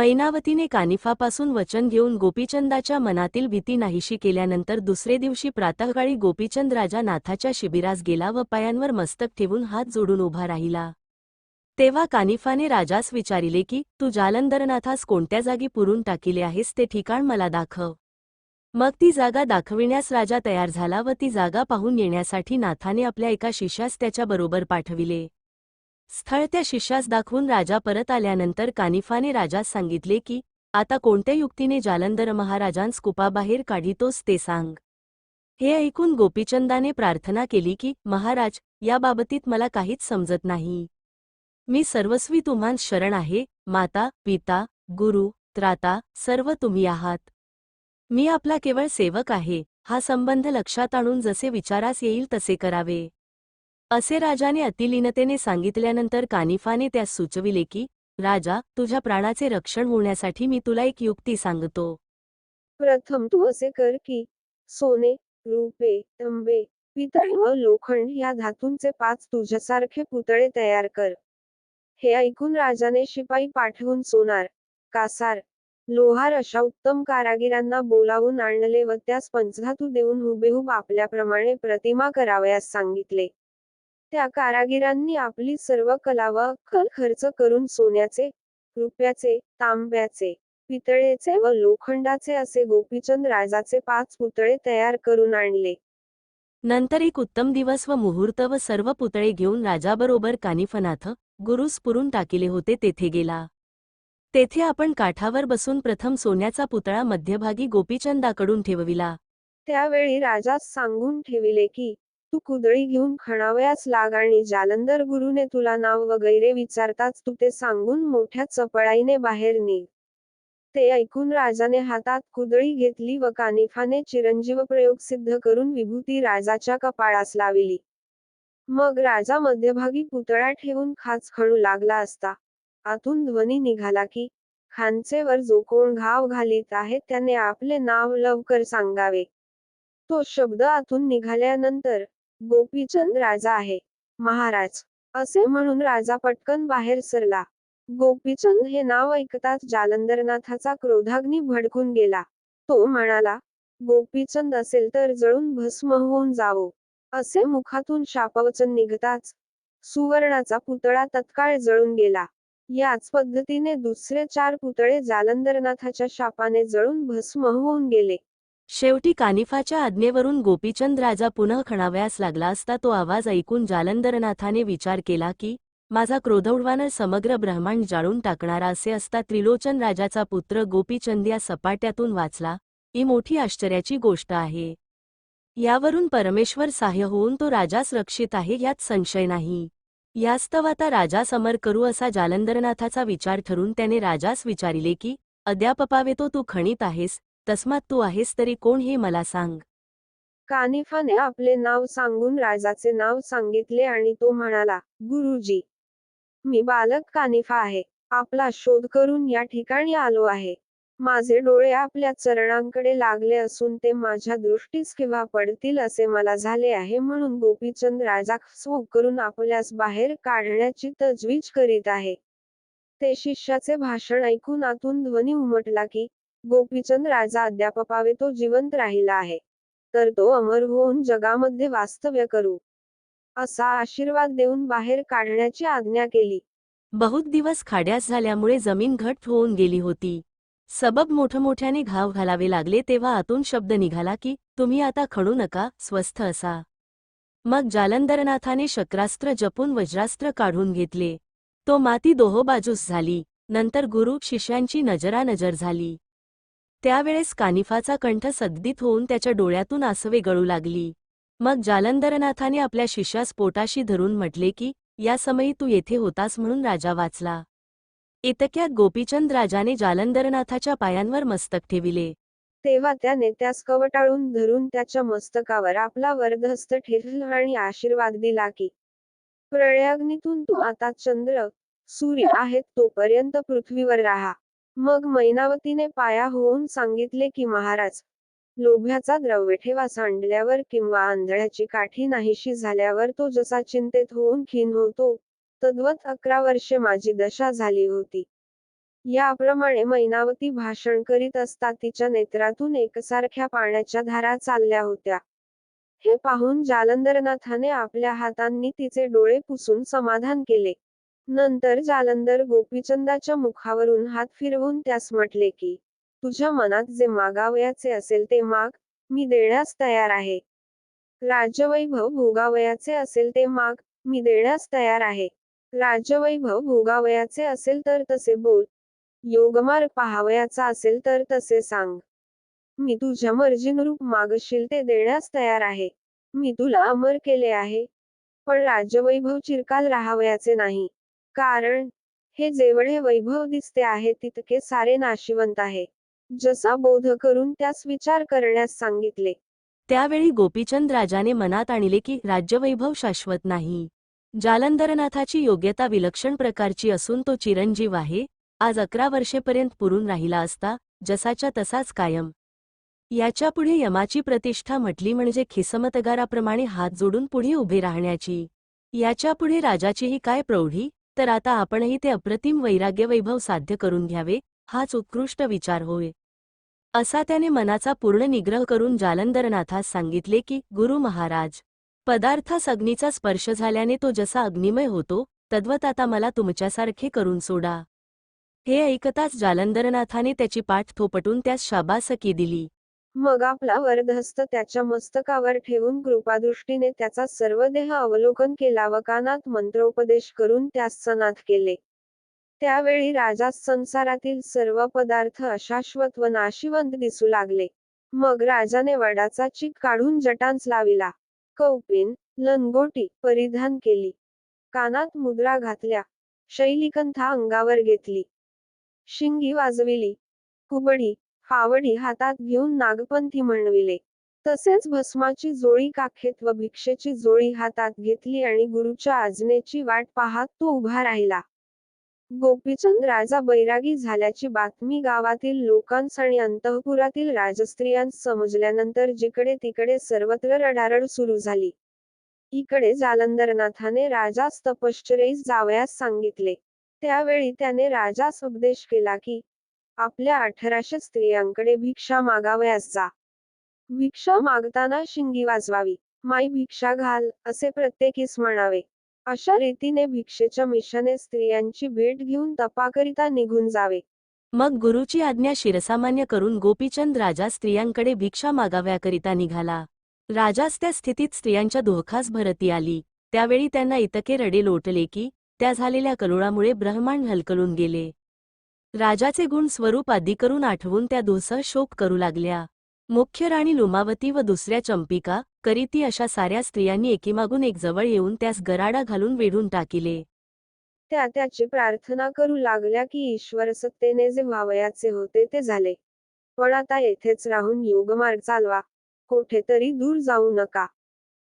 मैनावतीने कानिफापासून वचन घेऊन गोपीचंदाच्या मनातील भीती नाहीशी केल्यानंतर दुसरे दिवशी प्रातःकाळी गोपीचंद राजा नाथाच्या शिबिरास गेला व पायांवर मस्तक ठेवून हात जोडून उभा राहिला. तेव्हा कानिफाने राजास विचारिले की तू जालंधरनाथास कोणत्या जागी पुरून टाकिले आहेस ते ठिकाण मला दाखव. मग ती जागा दाखविण्यास राजा तयार झाला व ती जागा पाहून येण्यासाठी नाथाने आपल्या एका शिष्यास त्याच्याबरोबर पाठविले. स्थळ त्या शिष्यास दाखवून राजा परत आल्यानंतर कानिफाने राजास सांगितले की आता कोणत्या युक्तीने जालंधर महाराजांस कुपाबाहेर काढितोस ते सांग. हे ऐकून गोपीचंदाने प्रार्थना केली की महाराज या बाबतीत मला काहीच समजत नाही. मी सर्वस्वी तुम्हांस शरण आहे माता पिता गुरु त्राता सर्व तुम्ही आहात. मी आपला केवळ सेवक आहे हा संबंध लक्षात आणून जसे विचारास येईल तसे करावे. असे राजाने अतिलीनतेने सांगितल्यानंतर कानिफाने त्यास सुचविले की राजा तुझ्या प्राणाचे रक्षण होण्यासाठी मी तुला एक युक्ती सांगतो. प्रथम तू असे कर की सोने रुपे तंबे पितळ व लोखंड या धातूंचे पाच तुझ्यासारखे पुतळे तयार कर. हे ऐकून राजाने शिपाई पाठवून सोनार कासार लोहार अशा उत्तम कारागिरांना बोलावून आणले व त्यास पंचधातू देऊन हुबेहूब आपल्याप्रमाणे प्रतिमा करावयास सांगितले. त्या कारागिरांनी आपली सर्व कला व अक्कल खर्च करून सोन्याचे रुपयाचे तांब्याचे पितळेचे व लोखंडाचे असे गोपीचंद राजाचे पाच पुतळे तयार करून आणले. नंतर एक उत्तम दिवस व मुहूर्त व सर्व पुतळे घेऊन राजाबरोबर कानिफनाथ गुरुस पुरून टाकिले होते तेथे गेला. तेथे आपण काठावर बसून प्रथम सोन्याचा पुतळा मध्यभागी गोपीचंदाकडून ठेवविला. त्यावेळी राजास सांगून ठेविले की तू कुदळी घेऊन खणावयास लाग आणि जालंधर गुरुने तुला नाव वगैरे विचारताच तू ते सांगून मोठ्या चपळाईने बाहेर निघ. ते ऐकून राजाने हातात कुदळी घेतली व कानिफाने चिरंजीव प्रयोग सिद्ध करून विभूती राजाच्या कपाळास लाविली. मग राजा मध्यभागी पुतळा ठेवून खाच खणू लागला असता. आतून ध्वनी निघाला की खांचेवर जो कोण घाव घालीत आहे त्याने आपले नाव लवकर सांगावे. तो शब्द आतून निघाल्यानंतर गोपीचंद राजा आहे. महाराज असे म्हणून राजा पटकन बाहेर सरला. गोपीचंद हे नाव ऐकताच जालंधरनाथाचा क्रोधाग्नी भडकून गेला. तो म्हणाला गोपीचंद असेल तर जळून भस्म होऊन जावो. असे मुखातून शापवचन निघताच सुवर्णाचा पुतळा तत्काळ जळून गेला. याच पद्धतीने दुसरे चार पुतळे जालंधरनाथाच्या शापाने जळून भस्म होऊन गेले. शेवटी कानिफाच्या आज्ञेवरून गोपीचंद राजा पुनः खणावयास लागला असता तो आवाज ऐकून जालंदरनाथाने विचार केला की माझा क्रोधौडवानर समग्र ब्रह्मांड जाळून टाकणारा असे असता त्रिलोचन राजाचा पुत्र गोपीचंद या सपाट्यातून वाचला ही मोठी आश्चर्याची गोष्ट आहे. यावरून परमेश्वर सहाय्य होऊन तो राजास रक्षित आहे यात संशय नाही. यास्तव आता राजा समर करू असा जालंदरनाथाचा विचार ठरून त्याने राजास विचारिले की अद्यापपावे तो तू खणीत आहेस तस्मात तू आहेस तरी कोण हे मला सांग. कानिफाने आपले नाव सांगून राजाचे नाव सांगितले आणि तो म्हणाला गुरुजी मी बालक कानिफा आहे. आपला शोध करून या ठिकाणी आलो आहे. माझे डोळे आपल्या चरणांकडे लागले असून ते माझ्या दृष्टीस केव्हा पडतील असे मला झाले आहे म्हणून गोपीचंद राजा स्वो करून आपल्यास बाहेर काढण्याची तजवीज करीत आहे. ते शिष्याचे भाषण ऐकून आतून ध्वनी उमटला की गोपीचंद राजा अद्यापपावे तो जिवंत राहिला आहे. तर तो अमर होऊन जगामध्ये वास्तव्य करू. असा आशीर्वाद देऊन बाहेर काढण्याची आज्ञा केली. बहुत दिवस खाड्यास झाल्यामुळे जमीन घट्ट होऊन गेली होती. सबब मोठमोठ्याने घाव घालावे लागले तेव्हा आतून शब्द निघाला की तुम्ही आता खणू नका स्वस्थ असा. मग जालंधरनाथाने शक्रास्त्र जपून वज्रास्त्र काढून घेतले. तो माती दोहो बाजूस झाली. नंतर गुरु शिष्यांची नजरानजर झाली. त्यावेळेस कानिफाचा कंठ सद्दीत होऊन त्याच्या डोळ्यातून आसवे गळू लागली. मग जालंधरनाथाने आपल्या शिष्यास पोटाशी धरून म्हटले की या समयी तू येथे होतास म्हणून राजा वाचला. इतक्यात गोपीचंद राजाने जालंधरनाथाच्या पायांवर मस्तक ठेविले. तेव्हा त्याने त्यास कवटाळून धरून त्याच्या मस्तकावर आपला वर्धस्त ठेवला आणि आशीर्वाद दिला की प्रळयाग्नीतून तू आता चंद्र सूर्य आहेत तोपर्यंत पृथ्वीवर राहा. मग मैनावतीने पाया होऊन सांगितले की महाराज लोभ्याचा द्रव्य ठेवा सांडल्यावर किंवा आंधळ्याची काठी नाहीशी झाल्यावर तो जसा चिंतेत होऊन खीन होतो तद्वत अकरा वर्षे माझी दशा झाली होती. याप्रमाणे मैनावती भाषण करीत असता तिच्या नेत्रातून एकसारख्या पाण्याच्या धारा चालल्या होत्या. हे पाहून जालंधरनाथाने आपल्या हातांनी तिचे डोळे पुसून समाधान केले. नंतर जालंधर गोपीचंदाच्या मुखावरून हात फिरवून त्यास म्हटले की तुझ्या मनात जे मागावयाचे असेल ते माग मी देण्यास तयार आहे. राज्यवैभव भोगावयाचे असेल ते माग मी देण्यास तयार आहे. राज्यवैभव भोगावयाचे असेल तर तसे बोल. योगमार्ग पाहावयाचा असेल तर तसे सांग. मी तुझ्या मर्जीनुरूप मागशील ते देण्यास तयार आहे. मी तुला अमर केले आहे. पण राज्यवैभव चिरकाल राहावयाचे नाही. कारण हे जेवढे वैभव दिसते आहे तितके सारे नाशिवंत आहे. जसा बोध करून त्यास विचार करण्यास सांगितले. त्यावेळी गोपीचंद राजाने मनात आणले की राज्यवैभव शाश्वत नाही. जालंधरनाथाची योग्यता विलक्षण प्रकारची असून तो चिरंजीव आहे आज अकरा वर्षेपर्यंत पुरून राहिला असता जसाच्या तसाच कायम. याच्यापुढे यमाची प्रतिष्ठा म्हटली म्हणजे खिसमतगाराप्रमाणे हात जोडून पुढे उभे राहण्याची. याच्यापुढे राजाचीही काय प्रौढी तर आता आपणही ते अप्रतिम वैराग्यवैभव साध्य करून घ्यावे हाच उत्कृष्ट विचार होय. असा त्याने मनाचा पूर्ण निग्रह करून जालंधरनाथास सांगितले की गुरु महाराज पदार्थास अग्नीचा स्पर्श झाल्याने तो जसा अग्निमय होतो तद्वत आता मला तुमच्यासारखे करून सोडा हे ऐकताच जालंधरनाथाने त्याची पाठ थोपटून त्यास शाबासकी दिली. मग आपला वरदहस्त त्याच्या मस्तकावर ठेवून कृपादृष्टीने त्याचा सर्व देह अवलोकन केला. व कानात मंत्रोपदेश करून त्यास सनाथ केले. त्यावेळी राजा संसारातील सर्व पदार्थ अशाश्वत व नाशिवंत दिसू लागले. मग राजाने वडाचा चीक काढून जटांस लाविला. कौपिन लंगोटी परिधान केली. कानात मुद्रा घातल्या. शैलीकंथा अंगावर घेतली. शिंगी वाजविली. कुबडी कावडी हातात घेऊन नागपंथी म्हणविले. तसेच भस्माची जोळी काखेत व भिक्षेची जोळी हातात घेतली आणि गुरुच्या आज्ञेची वाट पाहत तो उभा राहिला. गोपीचंद राजा बैरागी झाल्याची बातमी गावातील लोकांस आणि अंतःपुरातील राजस्त्रियांस समजल्यानंतर जिकडे तिकडे सर्वत्र रडारड सुरू झाली. इकडे जालंधरनाथाने राजास तपश्चरेस जावयास सांगितले. त्यावेळी त्याने राजास उपदेश केला की आपल्या अठराशे स्त्रियांकडे भिक्षा मागावयास जा. भिक्षा मागताना शिंगी वाजवावी. माई भिक्षा घाल असे प्रत्येकीस म्हणावे. अशा रीतीने भिक्षेच्या मिशाने स्त्रियांची भेट घेऊन तपाकरिता निघून जावे. मग गुरुची आज्ञा शिरसामान्य करून गोपीचंद राजा स्त्रियांकडे भिक्षा मागाव्याकरिता निघाला. राजास त्या स्थितीत स्त्रियांच्या धोखास भरती आली. त्यावेळी त्यांना इतके रडे लोटले की त्या झालेल्या कलोळामुळे ब्रह्मांड हलकलून गेले. राजाचे गुण स्वरूप आदी करून आठवून त्या दोसह शोक करू लागल्या. मुख्य राणी लुमावती व दुसऱ्या चंपिका करीती अशा साऱ्या स्त्रियांनी एकीमागून एक जवळ येऊन त्यास गराडा घालून वेढून टाकिले. त्या त्याची प्रार्थना करू लागल्या की ईश्वर सत्तेने जे व्हावयाचे होते ते झाले. पण आता येथेच राहून योगमार्ग चालवा. कोठेतरी दूर जाऊ नका.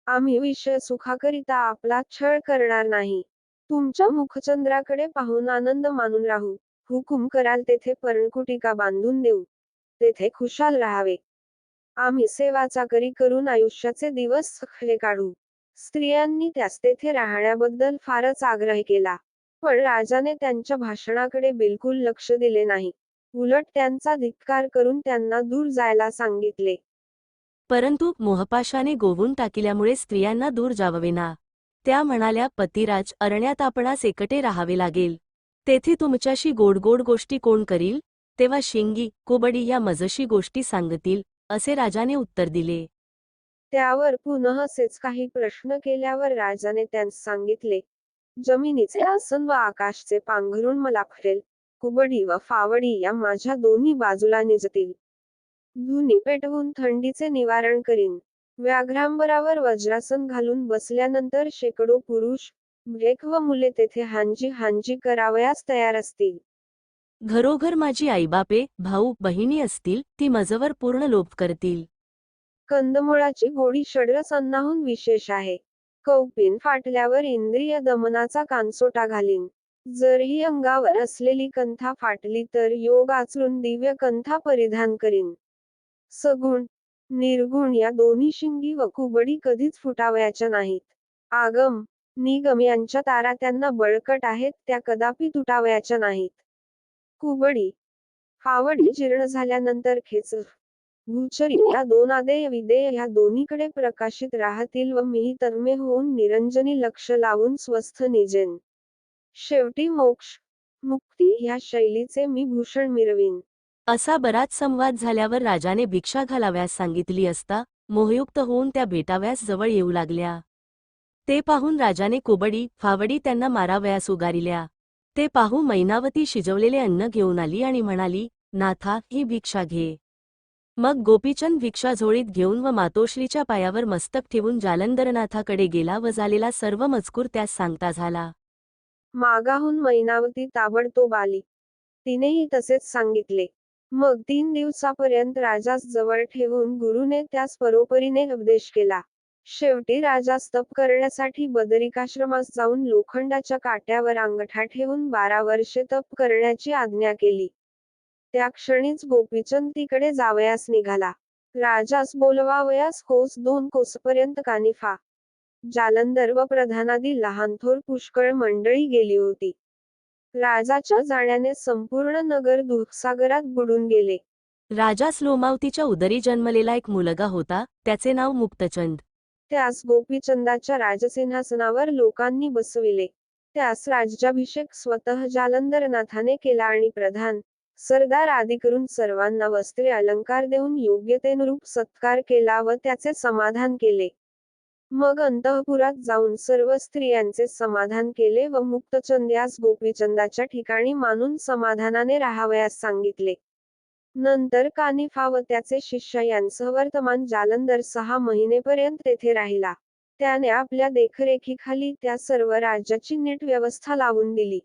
आम्ही विषय सुखाकरिता आपला छळ करणार नाही. तुमच्या मुखचंद्राकडे पाहून आनंद मानून राहू. हुकुम कराल तेथे पर्णकुटिका बांधून देऊ. तेथे खुशाल राहावे. आम्ही सेवा चाकरी करून आयुष्याचे दिवस सखले काढू. स्त्रियांनी त्यास तेथे राहण्याबद्दल फारच आग्रह केला. पण राजाने त्यांच्या भाषणाकडे बिलकुल लक्ष दिले नाही. उलट त्यांचा धिक्कार करून त्यांना दूर जायला सांगितले. परंतु मोहपाशाने गोवून टाकिल्यामुळे स्त्रियांना दूर जाववेना. त्या म्हणाल्या पतिराज अरण्यात आपणास एकटे राहावे लागेल. तेथे तुमच्याशी गोड गोड गोष्टी कोण करील? तेव्हा शिंगी कुबडी या मजशी गोष्टी सांगतील असे राजाने उत्तर दिले. त्यावर पुनः काही प्रश्न केल्यावर राजाने त्यांस सांगितले जमिनीचे आसन व आकाशचे पांघरून मला फरेल कुबडी व फावडी या माझ्या दोन्ही बाजूला निजतील. धुनी पेटवून थंडीचे निवारण करीन. व्याघ्रांबरावर वज्रासन घालून बसल्यानंतर शेकडो पुरुष ब्रेक व मुले तेथे हांजी हांजी करावयास तयार असतील. घरोघर माझी आईबापे भाऊ बहिणी असतील ती मजवर पूर्ण लोभ करतील. कंदमुळाची गोडी षड्रस अन्नाहून विशेष आहे. कौपिन फाटल्यावर इंद्रिय दमनाचा कानसोटा घालीन. जरही अंगावर असलेली कंथा फाटली तर योग आचरून दिव्य कंथा परिधान करीन. सगुण निर्गुण या दोन्ही शिंगी व कुबडी कधीच फुटावयाच्या नाहीत. आगम निगम यांच्या तारा त्यांना बळकट आहेत त्या कदापि तुटावयाच्या नाहीत. कुबडी फावडी जीर्ण झाल्यानंतर खेचर भूचरी या दोन आदेय विदेय ह्या दोन्हीकडे प्रकाशित राहतील व मीही तन्मे होऊन निरंजनी लक्ष लावून स्वस्थ निजेन. शेवटी मोक्ष. मुक्ती ह्या शैलीचे मी भूषण मिरवीन. असा बराच संवाद झाल्यावर राजाने भिक्षा घालाव्यास सांगितली असता मोहयुक्त होऊन त्या भेटाव्यास जवळ येऊ लागल्या. ते पाहून राजाने कोबडी फावडी त्यांना मारावयास उगारिल्या ते पाहू मैनावती शिजवलेले अन्न घेऊन आली आणि म्हणाली नाथा ही भिक्षा घे. मग गोपीचंद भिक्षा झोळीत घेऊन व मातोश्रीच्या पायावर मस्तक ठेवून जालंधरनाथाकडे गेला व झालेला सर्व मजकूर त्यास सांगता झाला. मागाहून मैनावती ताबडतोब आली. तिनेही तसेच सांगितले. मग तीन दिवसापर्यंत राजास जवळ ठेवून गुरुने त्यास परोपरीने उपदेश केला. शेवटी राजास तप करण्यासाठी बदरिकाश्रमास जाऊन लोखंडाच्या काट्यावर अंगठा ठेवून बारा वर्षे तप करण्याची आज्ञा केली. त्या क्षणीच गोपीचंद तिकडे जावयास निघाला. राजास बोलवावयास कोस दोन कोसपर्यंत कानिफा. जालंधर व प्रधानादी लहानथोर पुष्कळ मंडळी गेली होती. राजाच्या जाण्याने संपूर्ण नगर दुःखसागरात बुडून गेले. राजास लोमावतीच्या उदरी जन्मलेला एक मुलगा होता त्याचे नाव मुक्तचंद. त्यास गोपीचंदाच्या राजसिंहासनावर लोकांनी बसविले. त्यास राज्याभिषेक स्वतः जालंधरनाथाने केला आणि प्रधान सरदार आदी करून सर्वांना वस्त्रे अलंकार देऊन योग्यतेनुरूप सत्कार केला व त्याचे समाधान केले. मग अंतःपुरात जाऊन सर्व स्त्रियांचे समाधान केले व मुक्तचंद यास गोपीचंदाच्या ठिकाणी मानून समाधानाने राहावयास सांगितले. नंतर कानिफा व त्याचे शिष्य यांसह वर्तमान जालंधर सहा महिनेपर्यंत तेथे राहिला. त्याने आपल्या देखरेखीखाली त्या सर्व राज्याची नीट व्यवस्था लावून दिली.